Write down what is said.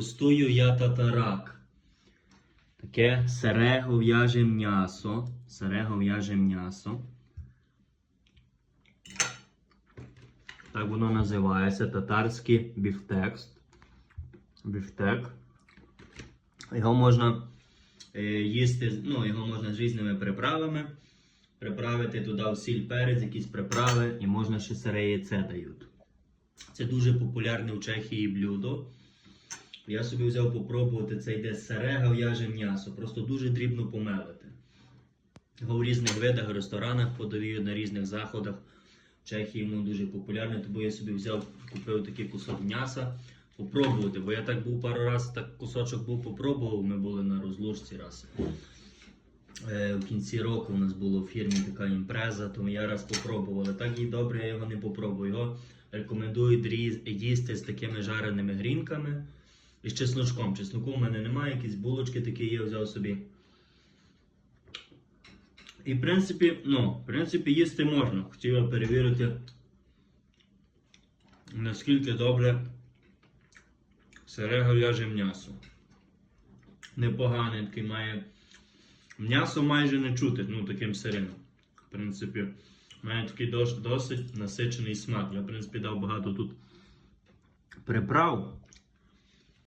Дегустую я татарак. Таке сире гов'яже м'ясо. Сире гов'яже м'ясо. Так воно називається. Татарський біфтекс. Біфтек. Його можна е, їсти, ну, його можна з різними приправами. Приправити туди сіль перець, якісь приправи, і можна ще сире яйце дають. Це дуже популярне в Чехії блюдо. Я собі взяв попробувати це йде сире гов'яже м'ясо, просто дуже дрібно помелити. Його в різних видах, ресторанах подають на різних заходах. В Чехії воно дуже популярне, тому я собі взяв, купив такий кусок м'яса, попробувати. Бо я так був пару разів, так кусочок був попробував, ми були на розлучці раз. Е, в кінці року у нас було в фірмі така імпреза, тому я раз попробував. Але так і добре, я його не попробую. Його рекомендують їсти з такими жареними грінками і з чесночком. Чесноку в мене немає, якісь булочки такі є, взяв собі. І в принципі, ну, в принципі, їсти можна. Хотів я перевірити, наскільки добре сире говяже м'ясо. Непогане такий має. М'ясо майже не чути, ну таким сирим. В принципі, має такий дос- досить насичений смак. Я, в принципі, дав багато тут приправ.